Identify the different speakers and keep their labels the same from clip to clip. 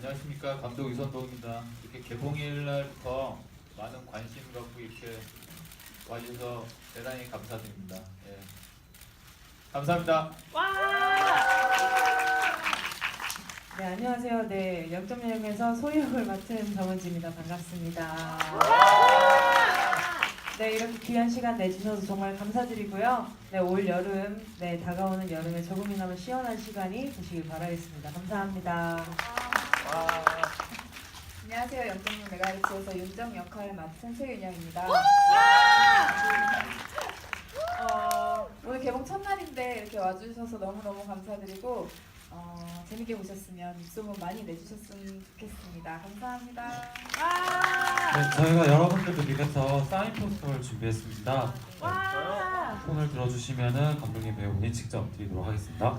Speaker 1: 안녕하십니까 감독 이선동입니다. 이렇게 개봉일 날부터 많은 관심 갖고 이렇게 와주셔서 대단히 감사드립니다. 예. 감사합니다.
Speaker 2: 네, 안녕하세요. 네, 역점여행에서 소유역을 맡은 정은지입니다. 반갑습니다. 네, 이렇게 귀한 시간 내주셔서 정말 감사드리고요. 네, 올 여름, 네, 다가오는 여름에 조금이나마 시원한 시간이 되시길 바라겠습니다. 감사합니다.
Speaker 3: 안녕하세요. 영정용 메가리치에서 윤정 역할을 맡은 최윤영입니다. 어, 오늘 개봉 첫날인데 이렇게 와주셔서 너무너무 감사드리고 어, 재밌게 보셨으면 입소문 많이 내주셨으면 좋겠습니다. 감사합니다.
Speaker 4: 네, 저희가 여러분들을 위해서 사인 포스터를 준비했습니다. 네, 손을 들어주시면은 감독님 배우분이 직접 드리도록 하겠습니다.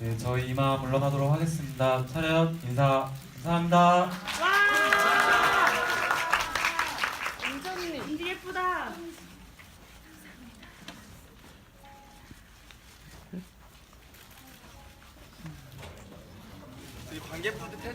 Speaker 4: 네, 저희 이만 물러나도록 하겠습니다. 차렷 인사 감사합니다.
Speaker 2: 은지 예쁘다.
Speaker 5: 관객분들 퇴장